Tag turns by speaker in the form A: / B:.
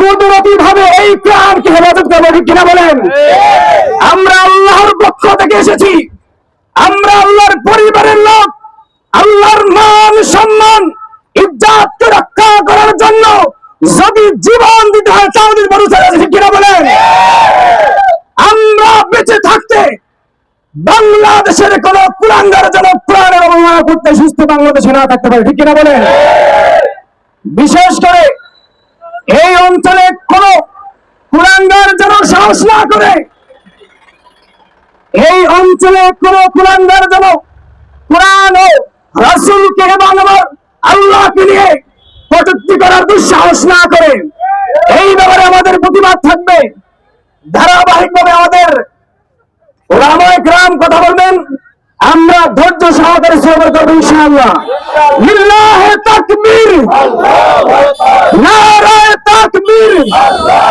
A: কুদরতি ভাবে এই প্রাণকে হেফাজত করব ঠিক কিনা বলেন? আমরা আল্লাহর পক্ষ থেকে এসেছি। আমরা আল্লাহর পরিবারের লোক আল্লাহর মান সম্মান ইজ্জাতকে রক্ষা করার জন্য যদি জীবন দিতে হয় কিনা বলেন? আমরা বেঁচে থাকতে বাংলাদেশের কোন কুলাঙ্গার যেন প্রাণের অবমাননা করতে সুস্থ বাংলাদেশে না থাকতে পারে ঠিক কিনা বলেন? বিশেষ করে অঞ্চলে কোন কুলাঙ্গার যেন সাহস না করে, এই অঞ্চলে কোন কুলাঙ্গার যেন কোরআন ও রাসুলকে এবং আমার আল্লাহকে নিয়ে কটূক্তি করার দুঃসাহস না করে। এই ব্যাপারে আমাদের প্রতিবাদ থাকবে। ধারাবাহিকভাবে আমাদের ওলামায়ে গ্রাম কথা বলবেন। আমরা ধৈর্য সহকারে সবর করব ইনশাআল্লাহ। নারায়ে তাকবীর আল কোরআনের